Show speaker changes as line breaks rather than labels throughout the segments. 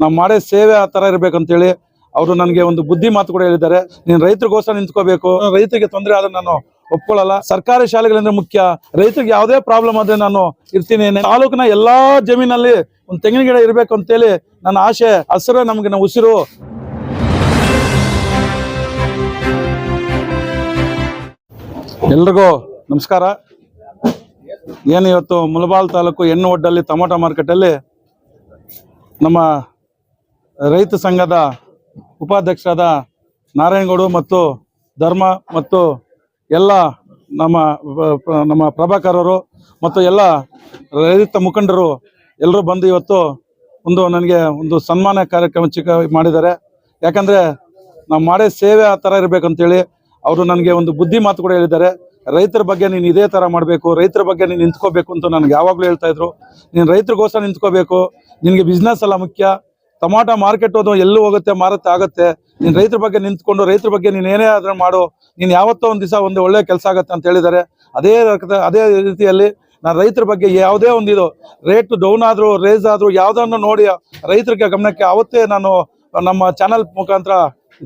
ನಾವು ಮಾಡೋ ಸೇವೆ ಆ ತರ ಇರ್ಬೇಕಂತೇಳಿ ಅವರು ನನಗೆ ಒಂದು ಬುದ್ಧಿ ಮಾತು ಕೂಡ ಹೇಳಿದ್ದಾರೆ. ನೀನು ರೈತರಿಗೋಸ್ಕರ ನಿಂತ್ಕೋಬೇಕು. ರೈತರಿಗೆ ತೊಂದರೆ ಆದ್ರೆ ನಾನು ಒಪ್ಕೊಳ್ಳಲ್ಲ. ಸರ್ಕಾರಿ ಶಾಲೆಗಳಿಂದ ಮುಖ್ಯ. ರೈತರಿಗೆ ಯಾವುದೇ ಪ್ರಾಬ್ಲಮ್ ಆದ್ರೆ ನಾನು ಇರ್ತೀನಿ. ತಾಲೂಕಿನ ಎಲ್ಲಾ ಜಮೀನಲ್ಲಿ ಒಂದು ತೆಂಗಿನ ಗಿಡ ಇರಬೇಕು ಅಂತೇಳಿ ನನ್ನ ಆಸೆ ಹಸಿರು ನಮ್ಗೆ ನಾವು ಉಸಿರು. ಎಲ್ರಿಗೂ ನಮಸ್ಕಾರ. ಏನು ಇವತ್ತು ಮುಳಬಾಲ್ ತಾಲೂಕು ಹೆಣ್ಣು ಒಡ್ಡಲ್ಲಿ ಟೊಮೊಟೊ ಮಾರ್ಕೆಟಲ್ಲಿ ನಮ್ಮ ರೈತ ಸಂಘದ ಉಪಾಧ್ಯಕ್ಷರಾದ ನಾರಾಯಣಗೌಡ ಮತ್ತು ಧರ್ಮ ಮತ್ತು ಎಲ್ಲ ನಮ್ಮ ನಮ್ಮ ಪ್ರಭಾಕರರು ಮತ್ತು ಎಲ್ಲ ರೈತ ಮುಖಂಡರು ಎಲ್ಲರೂ ಬಂದು ಇವತ್ತು ಒಂದು ನನಗೆ ಒಂದು ಸನ್ಮಾನ ಕಾರ್ಯಕ್ರಮ ಚಿಕ್ಕ ಮಾಡಿದ್ದಾರೆ. ಯಾಕಂದರೆ ನಾವು ಮಾಡೋ ಸೇವೆ ಆ ಥರ ಇರಬೇಕಂತೇಳಿ ಅವರು ನನಗೆ ಒಂದು ಬುದ್ಧಿ ಮಾತು ಕೂಡ ಹೇಳಿದ್ದಾರೆ. ರೈತರ ಬಗ್ಗೆ ನೀನು ಇದೇ ಥರ ಮಾಡಬೇಕು, ರೈತರ ಬಗ್ಗೆ ನೀನು ನಿಂತ್ಕೋಬೇಕು ಅಂತ ನನಗೆ ಯಾವಾಗಲೂ ಹೇಳ್ತಾ ಇದ್ರು. ನೀನು ರೈತರಿಗೋಸ್ಕರ ನಿಂತ್ಕೋಬೇಕು, ನಿನಗೆ ಬಿಸ್ನೆಸ್ ಎಲ್ಲ ಮುಖ್ಯ. ಟೊಮಾಟೊ ಮಾರ್ಕೆಟ್ ಅದು ಎಲ್ಲೂ ಹೋಗುತ್ತೆ, ಮಾರುತ್ತೆ, ಆಗುತ್ತೆ. ನೀನು ರೈತರ ಬಗ್ಗೆ ನಿಂತ್ಕೊಂಡು, ರೈತರ ಬಗ್ಗೆ ನೀನು ಏನೇ ಆದ್ರೆ ಮಾಡು. ನೀನು ಯಾವತ್ತೋ ಒಂದು ದಿವಸ ಒಂದು ಒಳ್ಳೆ ಕೆಲಸ ಆಗುತ್ತೆ ಅಂತ ಹೇಳಿದ್ದಾರೆ ಅದೇ ಅದೇ ರೀತಿಯಲ್ಲಿ ನಾನು ರೈತರ ಬಗ್ಗೆ ಯಾವುದೇ ಒಂದು ಇದು ರೇಟ್ ಡೌನ್ ಆದರೂ ರೇಸ್ ಆದರೂ ಯಾವುದನ್ನು ನೋಡಿ, ರೈತರಿಗೆ ಗಮನಕ್ಕೆ ಅವತ್ತೇ ನಾನು ನಮ್ಮ ಚಾನಲ್ ಮುಖಾಂತರ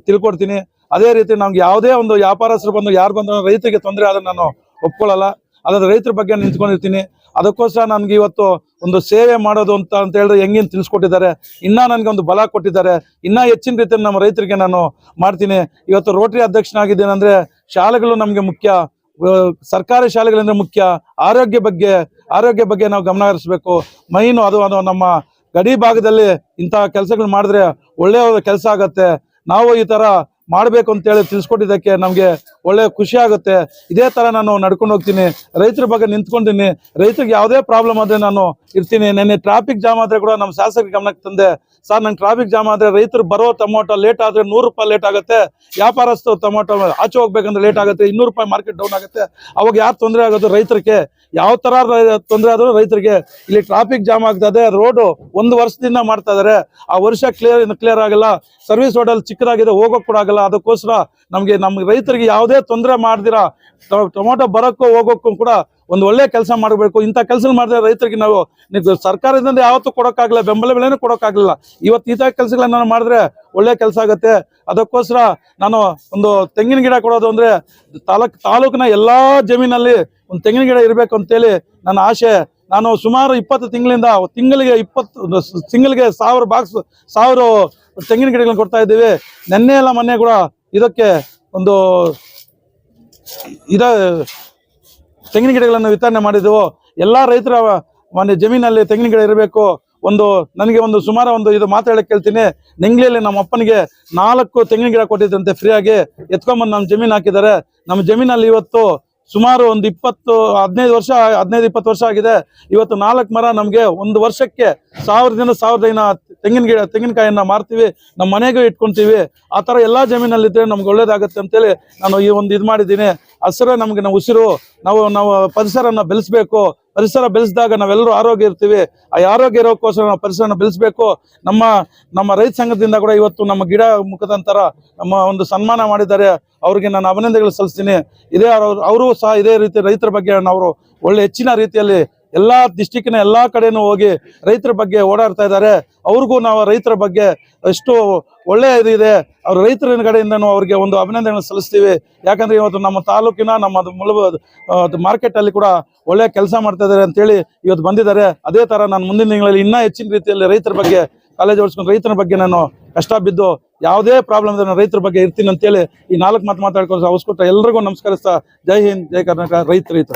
ತಿಳ್ಕೊಡ್ತೀನಿ. ಅದೇ ರೀತಿ ನಮ್ಗೆ ಯಾವುದೇ ಒಂದು ವ್ಯಾಪಾರಸ್ಥರು ಬಂದು ಯಾರು ಬಂದ್ರು ರೈತರಿಗೆ ತೊಂದರೆ ಆದ್ರೆ ನಾನು ಒಪ್ಕೊಳ್ಳಲ್ಲ. ಅದಾದ್ರೆ ರೈತರ ಬಗ್ಗೆ ನಿಂತ್ಕೊಂಡಿರ್ತೀನಿ. ಅದಕ್ಕೋಸ್ಕರ ನನ್ಗೆ ಇವತ್ತು ಒಂದು ಸೇವೆ ಮಾಡೋದು ಅಂತ ಅಂತ ಹೇಳಿದ್ರೆ ಹೆಂಗಿನ್ ತಿಳಿಸ್ಕೊಟ್ಟಿದ್ದಾರೆ. ಇನ್ನ ನನಗೆ ಒಂದು ಬಲ ಕೊಟ್ಟಿದ್ದಾರೆ. ಇನ್ನ ಹೆಚ್ಚಿನ ರೀತಿಯಲ್ಲಿ ನಮ್ಮ ರೈತರಿಗೆ ನಾನು ಮಾಡ್ತೀನಿ. ಇವತ್ತು ರೋಟರಿ ಅಧ್ಯಕ್ಷನಾಗಿದ್ದೇನೆ ಅಂದ್ರೆ ಶಾಲೆಗಳು ನಮಗೆ ಮುಖ್ಯ. ಸರ್ಕಾರಿ ಶಾಲೆಗಳಿಂದ ಮುಖ್ಯ. ಆರೋಗ್ಯ ಬಗ್ಗೆ ಆರೋಗ್ಯ ಬಗ್ಗೆ ನಾವು ಗಮನ ಹರಿಸ್ಬೇಕು. ಮೈನು ಅದು ಅದು ನಮ್ಮ ಗಡಿ ಭಾಗದಲ್ಲಿ ಇಂತಹ ಕೆಲಸಗಳು ಮಾಡಿದ್ರೆ ಒಳ್ಳೆಯ ಕೆಲಸ ಆಗತ್ತೆ. ನಾವು ಈ ತರ ಮಾಡ್ಬೇಕು ಅಂತೇಳಿ ತಿಳಿಸ್ಕೊಟ್ಟಿದ್ದಕ್ಕೆ ನಮ್ಗೆ ಒಳ್ಳೆ ಖುಷಿ ಆಗುತ್ತೆ. ಇದೇ ತರ ನಾನು ನಡ್ಕೊಂಡು ಹೋಗ್ತೀನಿ. ರೈತರ ಬಗ್ಗೆ ನಿಂತ್ಕೊಂಡಿನಿ ರೈತರಿಗೆ ಯಾವುದೇ ಪ್ರಾಬ್ಲಮ್ ಆದ್ರೆ ನಾನು ಇರ್ತೀನಿ. ನೆನ್ನೆ ಟ್ರಾಫಿಕ್ ಜಾಮ್ ಆದ್ರೆ ಕೂಡ ನಮ್ಮ ಶಾಸಕರ ಗಮನಕ್ಕೆ ತಂದೆ. ಸರ್, ನಂಗೆ ಟ್ರಾಫಿಕ್ ಜಾಮ್ ಆದ್ರೆ ರೈತರು ಬರೋ ಟೊಮೊಟೊ ಲೇಟ್ ಆದ್ರೆ ನೂರು ರೂಪಾಯಿ ಲೇಟ್ ಆಗುತ್ತೆ. ವ್ಯಾಪಾರಸ್ಥರು ಟೊಮೊಟೊ ಆಚೆ ಹೋಗ್ಬೇಕಂದ್ರೆ ಲೇಟ್ ಆಗುತ್ತೆ. ಇನ್ನೂರು ರೂಪಾಯಿ ಮಾರ್ಕೆಟ್ ಡೌನ್ ಆಗುತ್ತೆ. ಅವಾಗ ಯಾರು ತೊಂದರೆ ಆಗೋದು ರೈತರಿಗೆ? ಯಾವ ತರ ತೊಂದರೆ ಆದ್ರೂ ರೈತರಿಗೆ. ಇಲ್ಲಿ ಟ್ರಾಫಿಕ್ ಜಾಮ್ ಆಗ್ತದೆ ರೋಡು ಒಂದು ವರ್ಷದಿಂದ ಮಾಡ್ತಾ ಇದ್ದಾರೆ ಆ ವರ್ಷ ಕ್ಲಿಯರ್ ಕ್ಲಿಯರ್ ಆಗಲ್ಲ. ಸರ್ವಿಸ್ ರೋಡಲ್ಲಿ ಚಿಕ್ಕದಾಗಿದೆ, ಹೋಗೋಕ್ ಕೂಡ ಆಗಲ್ಲ. ಅದಕ್ಕೋಸ್ಕರ ನಮಗೆ ನಮ್ಮ ರೈತರಿಗೆ ಯಾವುದೇ ತೊಂದರೆ ಮಾಡ್ದಿರ ಟೊಮೊಟೊ ಬರೋಕ್ಕೂ ಹೋಗೋಕ್ಕೂ ಕೂಡ ಒಂದು ಒಳ್ಳೆ ಕೆಲಸ ಮಾಡಬೇಕು. ಇಂಥ ಕೆಲಸ ಮಾಡಿದ್ರೆ ರೈತರಿಗೆ ನಾವು ಸರ್ಕಾರದಿಂದ ಯಾವತ್ತೂ ಕೊಡೋಕ್ಕಾಗಲ್ಲ ಬೆಂಬಲ ಬೆಲೆನೂ ಕೊಡೋಕ್ಕಾಗಲಿಲ್ಲ. ಇವತ್ತು ಇಂಥ ಕೆಲಸಗಳನ್ನ ನಾನು ಮಾಡಿದ್ರೆ ಒಳ್ಳೆ ಕೆಲಸ ಆಗುತ್ತೆ. ಅದಕ್ಕೋಸ್ಕರ ನಾನು ಒಂದು ತೆಂಗಿನ ಗಿಡ ಕೊಡೋದು ಅಂದ್ರೆ ತಾಲೂಕ್, ತಾಲೂಕಿನ ಎಲ್ಲಾ ಜಮೀನಲ್ಲಿ ಒಂದು ತೆಂಗಿನ ಗಿಡ ಇರಬೇಕು ಅಂತೇಳಿ ನನ್ನ ಆಸೆ. ನಾನು ಸುಮಾರು ಇಪ್ಪತ್ತು ತಿಂಗಳಿಂದ, ತಿಂಗಳಿಗೆ ಇಪ್ಪತ್ತು ತಿಂಗಳಿಗೆ ಸಾವಿರ ಬಾಕ್ಸ್, ಸಾವಿರ ತೆಂಗಿನ ಗಿಡಗಳನ್ನ ಕೊಡ್ತಾ ಇದ್ದೀವಿ. ನೆನ್ನೆ ಎಲ್ಲ ಮೊನ್ನೆ ಕೂಡ ಇದಕ್ಕೆ ಒಂದು ಇದ, ತೆಂಗಿನ ಗಿಡಗಳನ್ನು ವಿತರಣೆ ಮಾಡಿದೆವು. ಎಲ್ಲಾ ರೈತರ ಮನೆ ಜಮೀನಲ್ಲಿ ತೆಂಗಿನ ಗಿಡ ಇರಬೇಕು. ಒಂದು, ನನಗೆ ಒಂದು ಸುಮಾರು ಒಂದು ಇದು ಮಾತಾಡಕ್ಕೆ ಕೇಳ್ತೀನಿ. ನೆಂಗ್ಲಿಯಲ್ಲಿ ನಮ್ಮ ಅಪ್ಪನಿಗೆ ನಾಲ್ಕು ತೆಂಗಿನ ಗಿಡ ಕೊಟ್ಟಿದ್ದಂತೆ ಫ್ರೀಯಾಗಿ ಎತ್ಕೊಂಡ್ಬಂದು ನಮ್ಮ ಜಮೀನು ಹಾಕಿದ್ದಾರೆ. ನಮ್ಮ ಜಮೀನಲ್ಲಿ ಇವತ್ತು ಸುಮಾರು ಒಂದು ಇಪ್ಪತ್ತು, ಹದಿನೈದು ವರ್ಷ, ಹದಿನೈದು, ಇಪ್ಪತ್ತು ವರ್ಷ ಆಗಿದೆ. ಇವತ್ತು ನಾಲ್ಕು ಮರ ನಮಗೆ ಒಂದು ವರ್ಷಕ್ಕೆ ಸಾವಿರದಿಂದ ಸಾವಿರದ ಐನ ತೆಂಗಿನ ಗಿಡ, ತೆಂಗಿನಕಾಯಿಯನ್ನ ಮಾರ್ತೀವಿ. ನಮ್ಮ ಮನೆಗೂ ಇಟ್ಕೊಂತೀವಿ. ಆ ಥರ ಎಲ್ಲ ಜಮೀನಲ್ಲಿದ್ದರೆ ನಮ್ಗೆ ಒಳ್ಳೇದಾಗುತ್ತೆ ಅಂತೇಳಿ ನಾನು ಈ ಒಂದು ಇದು ಮಾಡಿದ್ದೀನಿ. ಹಸಿರು ನಮ್ಗೆ ನಾವು ಉಸಿರು, ನಾವು ನಾವು ಪರಿಸರನ ಬೆಳೆಸ್ಬೇಕು. ಪರಿಸರ ಬೆಳೆಸಿದಾಗ ನಾವೆಲ್ಲರೂ ಆರೋಗ್ಯ ಇರ್ತೀವಿ. ಆ ಆರೋಗ್ಯ ಇರೋಕ್ಕೋಸ್ಕರ ನಾವು ಪರಿಸರನ ಬೆಳೆಸಬೇಕು. ನಮ್ಮ ನಮ್ಮ ರೈತ ಸಂಘದಿಂದ ಕೂಡ ಇವತ್ತು ನಮ್ಮ ಗಿಡ ಮುಖದಂತರ ನಮ್ಮ ಒಂದು ಸನ್ಮಾನ ಮಾಡಿದ್ದಾರೆ. ಅವ್ರಿಗೆ ನಾನು ಅಭಿನಂದನೆಗಳು ಸಲ್ಲಿಸ್ತೀನಿ. ಇದೇ ಅವರು ಸಹ ಇದೇ ರೀತಿ ರೈತರ ಬಗ್ಗೆ ನಾವು ಒಳ್ಳೆ ಹೆಚ್ಚಿನ ರೀತಿಯಲ್ಲಿ ಎಲ್ಲಾ ಡಿಸ್ಟಿಕ್ನ ಎಲ್ಲ ಕಡೆನೂ ಹೋಗಿ ರೈತರ ಬಗ್ಗೆ ಓಡಾಡ್ತಾ ಇದ್ದಾರೆ. ಅವ್ರಿಗೂ ನಾವು ರೈತರ ಬಗ್ಗೆ ಎಷ್ಟು ಒಳ್ಳೆಯ ಇದಿದೆ ಇದೆ. ಅವ್ರ ರೈತರ ಕಡೆಯಿಂದನೂ ಅವ್ರಿಗೆ ಒಂದು ಅಭಿನಂದನೆ ಸಲ್ಲಿಸ್ತೀವಿ. ಯಾಕಂದರೆ ಇವತ್ತು ನಮ್ಮ ತಾಲೂಕಿನ ನಮ್ಮ ಮುಳ ಮಾರ್ಕೆಟ್ ಅಲ್ಲಿ ಕೂಡ ಒಳ್ಳೆಯ ಕೆಲಸ ಮಾಡ್ತಾ ಇದ್ದಾರೆ ಅಂತೇಳಿ ಇವತ್ತು ಬಂದಿದ್ದಾರೆ. ಅದೇ ಥರ ನಾನು ಮುಂದಿನ ತಿಂಗಳಲ್ಲಿ ಇನ್ನೂ ಹೆಚ್ಚಿನ ರೀತಿಯಲ್ಲಿ ರೈತರ ಬಗ್ಗೆ ಕಾಲೇಜ್ ಓಡಿಸ್ಕೊಂಡು ರೈತರ ಬಗ್ಗೆ ನಾನು ಕಷ್ಟ ಬಿದ್ದು ಯಾವುದೇ ಪ್ರಾಬ್ಲಮ್ ಇದೆ ನಾನು ರೈತರ ಬಗ್ಗೆ ಇರ್ತೀನಿ ಅಂತೇಳಿ ಈ ನಾಲ್ಕು ಮಾತು ಮಾತಾಡ್ಕೊಂಡು ಅವಸ್ಕೊಟ್ಟ ಎಲ್ರಿಗೂ ನಮಸ್ಕರಿಸ್ತಾ ಜೈ ಹಿಂದ್, ಜೈ ಕರ್ನಾಟಕ, ರೈತ ರೈತ.